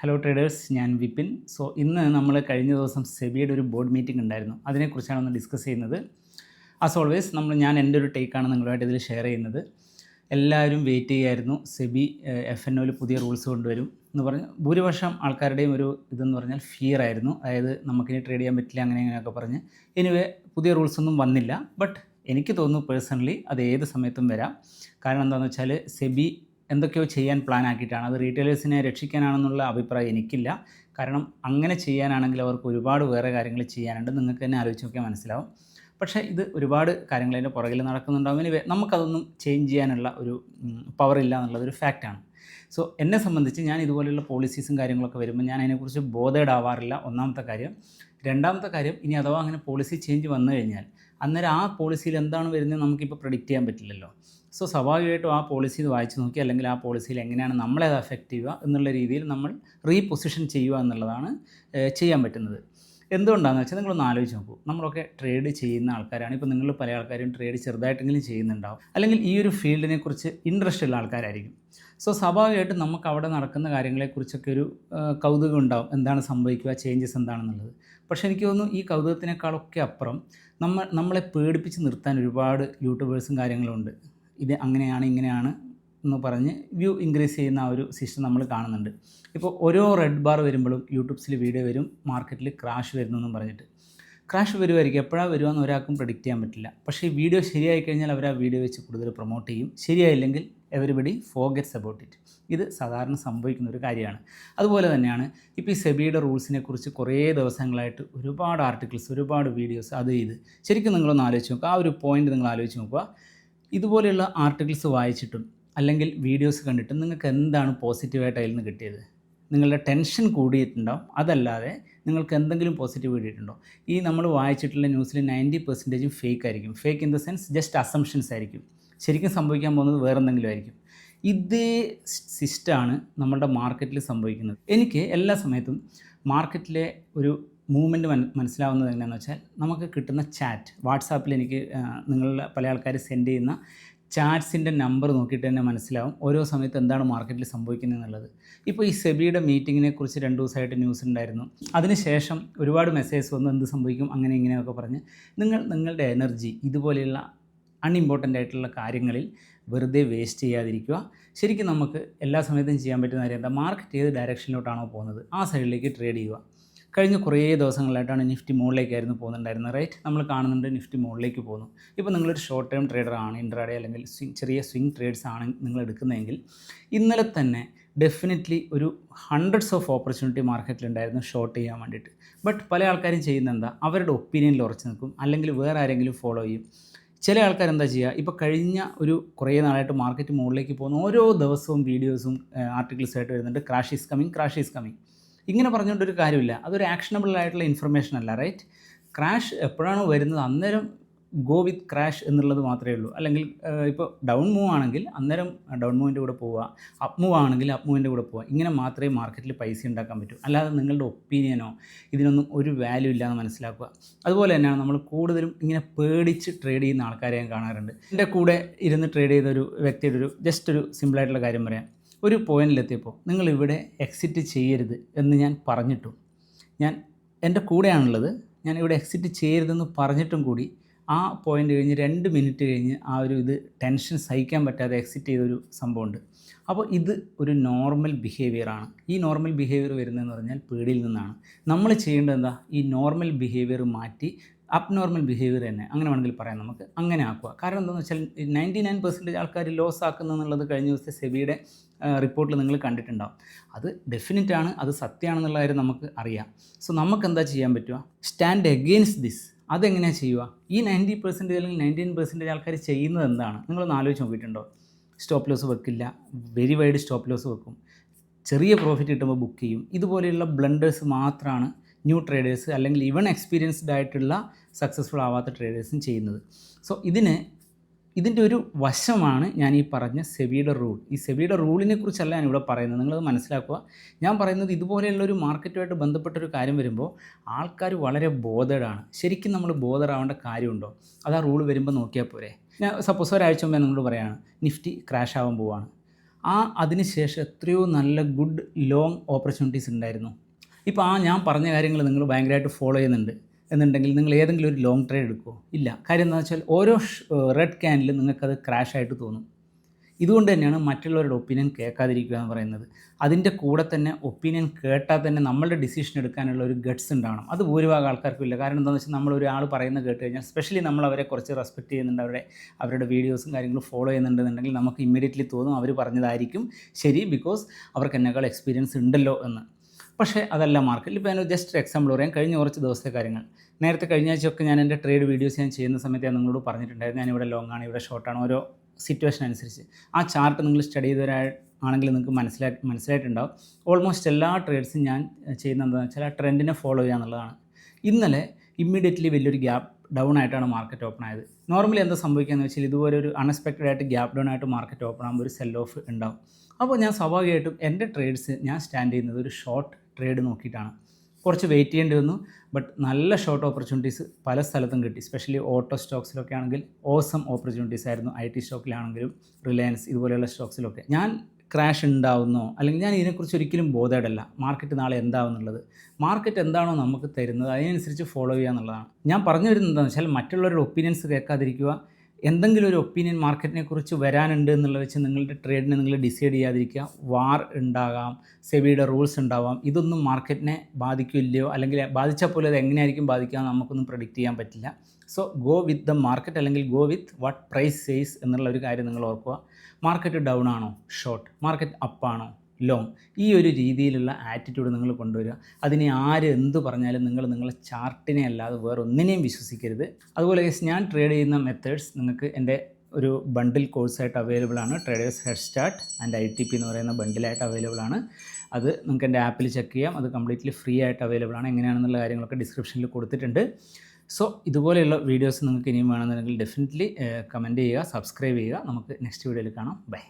Hello traders ഞാൻ Vipin. So ഇന്ന് നമ്മൾ കഴിഞ്ഞ ദിവസം സെബിയുടെ ഒരു ബോർഡ് മീറ്റിംഗ് ഉണ്ടായിരുന്നു. അതിനെക്കുറിച്ചാണ് ഒന്ന് ഡിസ്കസ് ചെയ്യുന്നത്. ആസ് ഓൾവേസ് നമ്മൾ ഞാൻ എന്റെ ഒരു ടേക്കാണ് നിങ്ങളുമായിട്ട് ഇതിൽ ഷെയർ ചെയ്യുന്നത്. എല്ലാവരും വെയിറ്റ് ചെയ്യായിരുന്നു. സെബി എഫ് എൻ ഒയിൽ പുതിയ റൂൾസ് കൊണ്ടുവരും എന്ന് പറഞ്ഞ് ഭൂരിപക്ഷം ആൾക്കാരുടെയും ഒരു ഇതെന്ന് പറഞ്ഞാൽ ഫിയർ ആയിരുന്നു. അതായത് നമുക്കിനി ട്രേഡ് ചെയ്യാൻ പറ്റില്ല അങ്ങനെ ഇങ്ങനെയൊക്കെ പറഞ്ഞ്. എനിവേ പുതിയ റൂൾസ് ഒന്നും വന്നില്ല. ബട്ട് എനിക്ക് തോന്നുന്നു പേഴ്സണലി അത് ഏത് സമയത്തും വരാം. കാരണം എന്താണെന്ന് വെച്ചാൽ സെബി എന്തൊക്കെയോ ചെയ്യാൻ പ്ലാൻ ആക്കിയിട്ടാണ്. അത് റീറ്റെയിലേഴ്സിനെ രക്ഷിക്കാനാണെന്നുള്ള അഭിപ്രായം എനിക്കില്ല. കാരണം അങ്ങനെ ചെയ്യാനാണെങ്കിൽ അവർക്ക് ഒരുപാട് വേറെ കാര്യങ്ങൾ ചെയ്യാനുണ്ട്. നിങ്ങൾക്ക് തന്നെ ആലോചിച്ച് നോക്കിയാൽ മനസ്സിലാവും. പക്ഷേ ഇത് ഒരുപാട് കാര്യങ്ങൾ അതിന്റെ പുറകിൽ നടക്കുന്നുണ്ടാവും. ഇനി നമുക്കതൊന്നും ചേഞ്ച് ചെയ്യാനുള്ള ഒരു പവർ ഇല്ല എന്നുള്ളതൊരു ഫാക്റ്റാണ് സോ എന്നെ സംബന്ധിച്ച് ഞാൻ ഇതുപോലെയുള്ള പോളിസീസും കാര്യങ്ങളൊക്കെ വരുമ്പോൾ ഞാൻ അതിനെക്കുറിച്ച് ബോധേഡ് ആവാറില്ല ഒന്നാമത്തെ കാര്യം. രണ്ടാമത്തെ കാര്യം ഇനി അഥവാ അങ്ങനെ പോളിസി ചേഞ്ച് വന്നു കഴിഞ്ഞാൽ അന്നേരം ആ പോളിസിയിൽ എന്താണ് വരുന്നത് നമുക്കിപ്പോൾ പ്രെഡിക്റ്റ് ചെയ്യാൻ പറ്റില്ലല്ലോ. സോ സ്വാഭാവികമായിട്ടും ആ പോളിസി വായിച്ച് നോക്കി അല്ലെങ്കിൽ ആ പോളിസിയിൽ എങ്ങനെയാണ് നമ്മളെ അത് അഫക്റ്റ് ചെയ്യുക എന്നുള്ള രീതിയിൽ നമ്മൾ റീപൊസിഷൻ ചെയ്യുക എന്നുള്ളതാണ് ചെയ്യാൻ പറ്റുന്നത്. എന്തുകൊണ്ടാണെന്ന് വെച്ചാൽ നിങ്ങളൊന്ന് ആലോചിച്ച് നോക്കൂ. നമ്മളൊക്കെ ട്രേഡ് ചെയ്യുന്ന ആൾക്കാരാണ്. ഇപ്പോൾ നിങ്ങൾ പല ആൾക്കാരും ട്രേഡ് ചെറുതായിട്ടെങ്കിലും ചെയ്യുന്നുണ്ടാവും. അല്ലെങ്കിൽ ഈ ഒരു ഫീൽഡിനെക്കുറിച്ച് ഇൻട്രസ്റ്റ് ഉള്ള ആൾക്കാരായിരിക്കും. സോ സ്വാഭാവികമായിട്ടും നമുക്ക് അവിടെ നടക്കുന്ന കാര്യങ്ങളെക്കുറിച്ചൊക്കെ ഒരു കൗതുകം ഉണ്ടാവും. എന്താണ് സംഭവിക്കുക? ചേഞ്ചസ് എന്താണെന്നുള്ളത്. പക്ഷേ എനിക്ക് തോന്നുന്നു ഈ കൗതുകത്തിനേക്കാളൊക്കെ അപ്പുറം നമ്മൾ നമ്മളെ പേടിപ്പിച്ച് നിർത്താൻ ഒരുപാട് യൂട്യൂബേഴ്സും കാര്യങ്ങളുണ്ട്. ഇത് അങ്ങനെയാണ് ഇങ്ങനെയാണ് എന്ന് പറഞ്ഞ് വ്യൂ ഇൻക്രീസ് ചെയ്യുന്ന ആ ഒരു സിസ്റ്റം നമ്മൾ കാണുന്നുണ്ട്. ഇപ്പോൾ ഓരോ റെഡ് ബാർ വരുമ്പോഴും യൂട്യൂബ്സിൽ വീഡിയോ വരും മാർക്കറ്റിൽ ക്രാഷ് വരുന്നു എന്നും പറഞ്ഞിട്ട്. ക്രാഷ് വരുമായിരിക്കും എപ്പോഴാണ് വരുവാന്ന് ഒരാൾക്കും പ്രഡിക്റ്റ് ചെയ്യാൻ പറ്റില്ല. പക്ഷേ വീഡിയോ ശരിയായി കഴിഞ്ഞാൽ അവർ ആ വീഡിയോ വെച്ച് കൂടുതൽ പ്രൊമോട്ട് ചെയ്യും. ശരിയായില്ലെങ്കിൽ എവരിബഡി ഫോഗറ്റ്സ് അബൌട്ട് ഇറ്റ് ഇത് സാധാരണ സംഭവിക്കുന്ന ഒരു കാര്യമാണ്. അതുപോലെ തന്നെയാണ് ഇപ്പോൾ ഈ സെബിയുടെ റൂൾസിനെ കുറിച്ച് കുറേ ദിവസങ്ങളായിട്ട് ഒരുപാട് ആർട്ടിക്കിൾസ് ഒരുപാട് വീഡിയോസ് അത് ഇത്. ശരിക്കും നിങ്ങളൊന്ന് ആലോചിച്ച് നോക്കുക ആ ഒരു പോയിന്റ് നിങ്ങൾ ആലോചിച്ച് നോക്കുക. ഇതുപോലെയുള്ള ആർട്ടിക്കിൾസ് വായിച്ചിട്ടും അല്ലെങ്കിൽ വീഡിയോസ് കണ്ടിട്ട് നിങ്ങൾക്ക് എന്താണ് പോസിറ്റീവായിട്ട് അതിൽ നിന്ന് കിട്ടിയത്? നിങ്ങളുടെ ടെൻഷൻ കൂടിയിട്ടുണ്ടാവും അതല്ലാതെ നിങ്ങൾക്ക് എന്തെങ്കിലും പോസിറ്റീവ് കിട്ടിയിട്ടുണ്ടോ? ഈ നമ്മൾ വായിച്ചിട്ടുള്ള ന്യൂസിൽ നയന്റി പെർസെന്റേജും ഫേക്ക് ആയിരിക്കും. Fake in the sense just assumptions ആയിരിക്കും. ശരിക്കും സംഭവിക്കാൻ പോകുന്നത് വേറെ എന്തെങ്കിലും ആയിരിക്കും. ഇതേ സിസ്റ്റമാണ് നമ്മളുടെ മാർക്കറ്റിൽ സംഭവിക്കുന്നത്. എനിക്ക് എല്ലാ സമയത്തും മാർക്കറ്റിലെ ഒരു മൂവ്മെന്റ് മന മനസ്സിലാവുന്നത് എങ്ങനെയാണെന്ന് വെച്ചാൽ നമുക്ക് കിട്ടുന്ന ചാറ്റ് വാട്സാപ്പിൽ എനിക്ക് നിങ്ങളുടെ പല ആൾക്കാർ സെൻഡ് ചെയ്യുന്ന ചാറ്റ്സിന്റെ നമ്പർ നോക്കിയിട്ട് തന്നെ മനസ്സിലാവും ഓരോ സമയത്ത് എന്താണ് മാർക്കറ്റിൽ സംഭവിക്കുന്നത് എന്നുള്ളത്. ഇപ്പോൾ ഈ സെബിയുടെ മീറ്റിങ്ങിനെ കുറിച്ച് രണ്ട് ദിവസമായിട്ട് ന്യൂസ് ഉണ്ടായിരുന്നു. അതിനുശേഷം ഒരുപാട് മെസ്സേജ് വന്ന് എന്ത് സംഭവിക്കും അങ്ങനെ ഇങ്ങനെയൊക്കെ പറഞ്ഞ്. നിങ്ങൾ നിങ്ങളുടെ എനർജി ഇതുപോലെയുള്ള അൺഇമ്പോർട്ടന്റ് ആയിട്ടുള്ള കാര്യങ്ങളിൽ വെറുതെ വേസ്റ്റ് ചെയ്യാതിരിക്കുക. ശരിക്കും നമുക്ക് എല്ലാ സമയത്തും ചെയ്യാൻ പറ്റുന്ന കാര്യം എന്താ? മാർക്കറ്റ് ഏത് ഡയറക്ഷനിലോട്ടാണോ പോകുന്നത് ആ സൈഡിലേക്ക് ട്രേഡ് ചെയ്യുക. കഴിഞ്ഞ കുറേ ദിവസങ്ങളായിട്ടാണ് നിഫ്റ്റി മുകളിലേക്കായിരുന്നു പോകുന്നുണ്ടായിരുന്നത് റൈറ്റ് നമ്മൾ കാണുന്നുണ്ട് നിഫ്റ്റി മുകളിലേക്ക് പോകുന്നു. ഇപ്പോൾ നിങ്ങളൊരു ഷോർട്ട് ടേം ട്രേഡർ ആണ് ഇൻട്രാഡേ അല്ലെങ്കിൽ ചെറിയ സ്വിങ് ട്രേഡ്സ് ആണ് നിങ്ങൾ എടുക്കുന്നതെങ്കിൽ ഇന്നലെ തന്നെ ഡെഫിനറ്റ്ലി ഒരു ഹൺഡ്രഡ്സ് ഓഫ് ഓപ്പർച്യൂണിറ്റി മാർക്കറ്റിലുണ്ടായിരുന്നു ഷോർട്ട് ചെയ്യാൻ വേണ്ടിയിട്ട്. ബട്ട് പല ആൾക്കാരും ചെയ്യുന്ന എന്താ? അവരുടെ ഒപ്പീനിയനിൽ ഉറച്ചു നിൽക്കും അല്ലെങ്കിൽ വേറെ ആരെങ്കിലും ഫോളോ ചെയ്യും. ചില ആൾക്കാർ എന്താ ചെയ്യുക? ഇപ്പോൾ കഴിഞ്ഞ ഒരു കുറേ നാളായിട്ട് മാർക്കറ്റ് മുകളിലേക്ക് പോകുന്ന. ഓരോ ദിവസവും വീഡിയോസും ആർട്ടിക്കിൾസ് ആയിട്ട് വരുന്നുണ്ട് crash is coming crash is coming ഇങ്ങനെ പറഞ്ഞുകൊണ്ടൊരു കാര്യമില്ല. അതൊരു ആക്ഷനബിൾ ആയിട്ടുള്ള ഇൻഫർമേഷൻ അല്ല റൈറ്റ് ക്രാഷ് എപ്പോഴാണോ വരുന്നത് അന്നേരം ഗോ വിത്ത് ക്രാഷ് എന്നുള്ളത് മാത്രമേ ഉള്ളൂ. അല്ലെങ്കിൽ ഇപ്പോൾ ഡൗൺ മൂവ് ആണെങ്കിൽ അന്നേരം ഡൗൺ മൂവിന്റെ കൂടെ പോവുക അപ്പ് മൂവ് ആണെങ്കിൽ അപ്പ് മൂവിന്റെ കൂടെ പോവുക. ഇങ്ങനെ മാത്രമേ മാർക്കറ്റിൽ പൈസ ഉണ്ടാക്കാൻ പറ്റൂ. അല്ലാതെ നിങ്ങളുടെ ഒപ്പീനിയനോ ഇതിനൊന്നും ഒരു വാല്യൂ ഇല്ലാന്ന് മനസ്സിലാക്കുക. അതുപോലെ തന്നെയാണ് നമ്മൾ കൂടുതലും ഇങ്ങനെ പേടിച്ച് ട്രേഡ് ചെയ്യുന്ന ആൾക്കാരെ ഞാൻ കാണാറുണ്ട്. എന്റെ കൂടെ ഇരുന്ന് ട്രേഡ് ചെയ്ത ഒരു വ്യക്തിയുടെ ഒരു ജസ്റ്റ് ഒരു സിമ്പിളായിട്ടുള്ള കാര്യം പറയാം. ഒരു പോയിന്റിലെത്തിയപ്പോൾ നിങ്ങൾ ഇവിടെ എക്സിറ്റ് ചെയ്യരുത് എന്ന് ഞാൻ പറഞ്ഞിട്ടു. ഞാൻ എന്റെ കൂടെയാണുള്ളത്. ഞാൻ ഇവിടെ എക്സിറ്റ് ചെയ്യരുതെന്ന് പറഞ്ഞിട്ടും കൂടി ആ പോയിന്റ് കഴിഞ്ഞ് രണ്ട് മിനിറ്റ് കഴിഞ്ഞ് ആ ഒരു ഇത് ടെൻഷൻ സഹിക്കാൻ പറ്റാതെ എക്സിറ്റ് ചെയ്തൊരു സംഭവമുണ്ട്. അപ്പോൾ ഇത് ഒരു നോർമൽ ബിഹേവിയറാണ് ഈ നോർമൽ ബിഹേവിയർ വരുന്നതെന്ന് പറഞ്ഞാൽ പേടിയിൽ നിന്നാണ്. നമ്മൾ ചെയ്യേണ്ടത് എന്താ? ഈ നോർമൽ ബിഹേവിയർ മാറ്റി അപ് നോർമൽ ബിഹേവിയർ തന്നെ അങ്ങനെ വേണമെങ്കിൽ പറയാം നമുക്ക്. അങ്ങനെ ആക്കുക. കാരണം എന്താണെന്ന് വെച്ചാൽ നയന്റി നയൻ പെർസെന്റേജ് ആൾക്കാർ ലോസ് ആക്കുന്നു എന്നുള്ളത് കഴിഞ്ഞ ദിവസത്തെ സെബിയുടെ റിപ്പോർട്ടിൽ നിങ്ങൾ കണ്ടിട്ടുണ്ടാവും. അത് ഡെഫിനറ്റ് ആണ് അത് സത്യമാണെന്നുള്ള കാര്യം നമുക്ക് അറിയാം. സോ നമുക്ക് എന്താ ചെയ്യാൻ പറ്റുക? സ്റ്റാൻഡ് എഗെയിൻസ്റ്റ് ദിസ് അതെങ്ങനെയാണ് ചെയ്യുക? ഈ നയന്റി പെർസെന്റേജ് അല്ലെങ്കിൽ നയന്റീൻ പെർസെന്റേജ് ആൾക്കാർ ചെയ്യുന്നത് എന്താണ്? നിങ്ങളൊന്ന് ആലോചിച്ച് നോക്കിയിട്ടുണ്ടോ? സ്റ്റോപ്പ് ലോസ് വെക്കില്ല. വെരി വൈഡ് സ്റ്റോപ്പ് ലോസ് വെക്കും. ചെറിയ പ്രോഫിറ്റ് കിട്ടുമ്പോൾ ബുക്ക് ചെയ്യും. ഇതുപോലെയുള്ള ബ്ലണ്ടേഴ്സ് മാത്രമാണ് ന്യൂ ട്രേഡേഴ്സ് അല്ലെങ്കിൽ ഇവൺ എക്സ്പീരിയൻസ്ഡ് ആയിട്ടുള്ള സക്സസ്ഫുൾ ആവാത്ത ട്രേഡേഴ്സും ചെയ്യുന്നത്. സോ ഇതിന് ഇതിന്റെ ഒരു വശമാണ് ഞാൻ ഈ പറഞ്ഞ സെബിയുടെ റൂൾ ഈ സെബിയുടെ റൂളിനെ കുറിച്ചല്ല ഞാൻ ഇവിടെ പറയുന്നത്. നിങ്ങളത് മനസ്സിലാക്കുക. ഞാൻ പറയുന്നത് ഇതുപോലെയുള്ള ഒരു മാർക്കറ്റുമായിട്ട് ബന്ധപ്പെട്ടൊരു കാര്യം വരുമ്പോൾ ആൾക്കാർ വളരെ ബോധഡാണ് ശരിക്കും നമ്മൾ ബോധറാവേണ്ട കാര്യമുണ്ടോ? അത് ആ റൂൾ വരുമ്പോൾ നോക്കിയാൽ പോരെ. ഞാൻ സപ്പോസ് ഒരാഴ്ച മുമ്പേ നിങ്ങളോട് പറയുകയാണ് നിഫ്റ്റി ക്രാഷ് ആവാൻ പോവാണ്. ആ അതിനുശേഷം എത്രയോ നല്ല ഗുഡ് ലോങ് ഓപ്പർച്യൂണിറ്റീസ് ഉണ്ടായിരുന്നു. ഇപ്പോൾ ആ ഞാൻ പറഞ്ഞ കാര്യങ്ങൾ നിങ്ങൾ ഭയങ്കരമായിട്ട് ഫോളോ ചെയ്യുന്നുണ്ട്. എന്നുണ്ടെങ്കിൽ നിങ്ങൾ ഏതെങ്കിലും ഒരു ലോങ് ട്രേഡ് എടുക്കുമോ ഇല്ല. കാര്യം എന്താണെന്ന് വെച്ചാൽ ഓരോ റെഡ് ക്യാനിലും നിങ്ങൾക്കത് ക്രാഷ് ആയിട്ട് തോന്നും. ഇതുകൊണ്ട് തന്നെയാണ് മറ്റുള്ളവരുടെ ഒപ്പീനിയൻ കേൾക്കാതിരിക്കുക എന്ന് പറയുന്നത്. അതിന്റെ കൂടെ തന്നെ ഒപ്പീനിയൻ കേട്ടാൽ തന്നെ നമ്മളുടെ ഡിസിഷൻ എടുക്കാനുള്ള ഒരു ഗട്ട്സ് ഉണ്ടാവണം. അത് ഭൂരിഭാഗം ആൾക്കാർക്കും ഇല്ല. കാരണം എന്താണെന്ന് വെച്ചാൽ നമ്മൾ ഒരാൾ പറയുന്നത് കേട്ട് കഴിഞ്ഞാൽ സ്പെഷ്യലി നമ്മൾ അവരെ കുറച്ച് റെസ്പെക്ട് ചെയ്യുന്നുണ്ട്. അവരുടെ അവരുടെ വീഡിയോസും കാര്യങ്ങളും ഫോളോ ചെയ്യുന്നുണ്ടെന്നുണ്ടെങ്കിൽ നമുക്ക് ഇമ്മീഡിയറ്റ്ലി തോന്നും അവർ പറഞ്ഞതായിരിക്കും. ശരി ബിക്കോസ് അവർക്ക് എന്നെക്കാൾ എക്സ്പീരിയൻസ് ഉണ്ടല്ലോ എന്ന്. പക്ഷേ അതല്ല മാർക്കറ്റിൽ ഇപ്പോൾ ഞാൻ ജസ്റ്റ് ഒരു എക്സാമ്പിൾ പറയാം. കഴിഞ്ഞ കുറച്ച് ദിവസത്തെ കാര്യങ്ങൾ. നേരത്തെ കഴിഞ്ഞ ആഴ്ചയൊക്കെ ഞാൻ എന്റെ ട്രേഡ് വീഡിയോസ് ഞാൻ ചെയ്യുന്ന സമയത്ത് ഞാൻ നിങ്ങളോട് പറഞ്ഞിട്ടുണ്ടായിരുന്നു. ഞാൻ ഇവിടെ ലോങ് ആണ് ഇവിടെ ഷോർട്ടാണ് ഓരോ സിറ്റുവേഷൻ അനുസരിച്ച്. ആ ചാർട്ട് നിങ്ങൾ സ്റ്റഡി ചെയ്തവരാ ആണെങ്കിൽ നിങ്ങൾക്ക് മനസ്സിലാ മനസ്സിലായിട്ടുണ്ടാവും. ഓൾമോസ്റ്റ് എല്ലാ ട്രേഡ്സും ഞാൻ ചെയ്യുന്ന എന്താണെന്ന് വെച്ചാൽ ആ ട്രെൻഡിനെ ഫോളോ ചെയ്യുക എന്നുള്ളതാണ്. ഇന്നലെ ഇമ്മീഡിയറ്റ്ലി വലിയൊരു ഗ്യാപ്പ് ഡൗൺ ആയിട്ടാണ് മാർക്കറ്റ് ഓപ്പൺ ആയത്. നോർമലി എന്താ സംഭവിക്കുകയെന്ന് വെച്ചാൽ ഇതുപോലെ ഒരു അൺഎക്സ്പെക്റ്റഡ് ആയിട്ട് ഗ്യാപ്പ് ഡൗൺ ആയിട്ട് മാർക്കറ്റ് ഓപ്പൺ ആകുമ്പോൾ ഒരു സെൽ ഓഫ് ഉണ്ടാവും. അപ്പോൾ ഞാൻ സ്വാഭാവികമായിട്ടും എന്റെ ട്രേഡ്സ് ഞാൻ സ്റ്റാൻഡ് ചെയ്യുന്നത് ഒരു ഷോർട്ട് ട്രേഡ് നോക്കിയിട്ടാണ്. കുറച്ച് വെയിറ്റ് ചെയ്യേണ്ടി വന്നു. ബട്ട് നല്ല ഷോർട്ട് ഓപ്പർച്യൂണിറ്റീസ് പല സ്ഥലത്തും കിട്ടി. സ്പെഷ്യലി ഓട്ടോ സ്റ്റോക്സിലൊക്കെ ആണെങ്കിൽ ഓസം ഓപ്പർച്യൂണിറ്റീസ് ആയിരുന്നു. ഐ ടി സ്റ്റോക്കിലാണെങ്കിലും റിലയൻസ് ഇതുപോലെയുള്ള സ്റ്റോക്സിലൊക്കെ ഞാൻ ക്രാഷ് ഉണ്ടാവുന്നോ? അല്ലെങ്കിൽ ഞാൻ ഇതിനെക്കുറിച്ച് ഒരിക്കലും ബോധേഡല്ല. മാർക്കറ്റ് നാളെ എന്താവുന്നുള്ളത്? മാർക്കറ്റ് എന്താണോ നമുക്ക് തരുന്നത്? അതിനനുസരിച്ച് ഫോളോ ചെയ്യുക എന്നുള്ളതാണ്. ഞാൻ പറഞ്ഞു വരുന്നത് എന്താണെന്ന് വെച്ചാൽ മറ്റുള്ളവരുടെ ഒപ്പീനിയൻസ് കേൾക്കാതിരിക്കുക. എന്തെങ്കിലും ഒരു ഒപ്പീനിയൻ മാർക്കറ്റിനെ കുറിച്ച് വരാനുണ്ട് എന്നുള്ളത് വെച്ച് നിങ്ങളുടെ ട്രേഡിനെ നിങ്ങൾ ഡിസൈഡ് ചെയ്യാതിരിക്കുക. വാർ ഉണ്ടാകാം സെബിയുടെ റൂൾസ് ഉണ്ടാവാം. ഇതൊന്നും മാർക്കറ്റിനെ ബാധിക്കില്ലയോ? അല്ലെങ്കിൽ ബാധിച്ചാൽ പോലും അത് എങ്ങനെയായിരിക്കും ബാധിക്കുക നമുക്കൊന്നും പ്രഡിക്റ്റ് ചെയ്യാൻ പറ്റില്ല. So go with the market അല്ലെങ്കിൽ go with what price says എന്നുള്ള ഒരു കാര്യം നിങ്ങൾ ഓർക്കുക. മാർക്കറ്റ് ഡൗൺ ആണോ? ഷോർട്ട് മാർക്കറ്റ് അപ്പാണോ ലോങ് ഈ ഒരു രീതിയിലുള്ള ആറ്റിറ്റ്യൂഡ് നിങ്ങൾ കൊണ്ടുവരിക. അതിനെ ആര് എന്ത് പറഞ്ഞാലും നിങ്ങൾ നിങ്ങളെ ചാർട്ടിനെ അല്ലാതെ വേറെ ഒന്നിനെയും വിശ്വസിക്കരുത്. അതുപോലെ ഞാൻ ട്രേഡ് ചെയ്യുന്ന മെത്തേഡ്സ് നിങ്ങൾക്ക് എന്റെ ഒരു ബണ്ടിൽ കോഴ്സായിട്ട് അവൈലബിൾ ആണ്. Traders head start and I T P എന്ന് പറയുന്ന ബണ്ടിലായിട്ട് അവൈലബിൾ ആണ്. അത് നിങ്ങൾക്ക് എന്റെ ആപ്പിൽ ചെക്ക് ചെയ്യാം. അത് കംപ്ലീറ്റ്ലി ഫ്രീ ആയിട്ട് അവൈലബിൾ ആണ്. എങ്ങനെയാണെന്നുള്ള കാര്യങ്ങളൊക്കെ ഡിസ്ക്രിപ്ഷനിൽ കൊടുത്തിട്ടുണ്ട്. സോ ഇതുപോലെയുള്ള വീഡിയോസ് നിങ്ങൾക്ക് ഇനിയും വേണമെന്നുണ്ടെങ്കിൽ ഡെഫിനറ്റ്ലി കമന്റ് ചെയ്യുക സബ്സ്ക്രൈബ് ചെയ്യുക. നമുക്ക് നെക്സ്റ്റ് വീഡിയോയിൽ കാണാം. ബൈ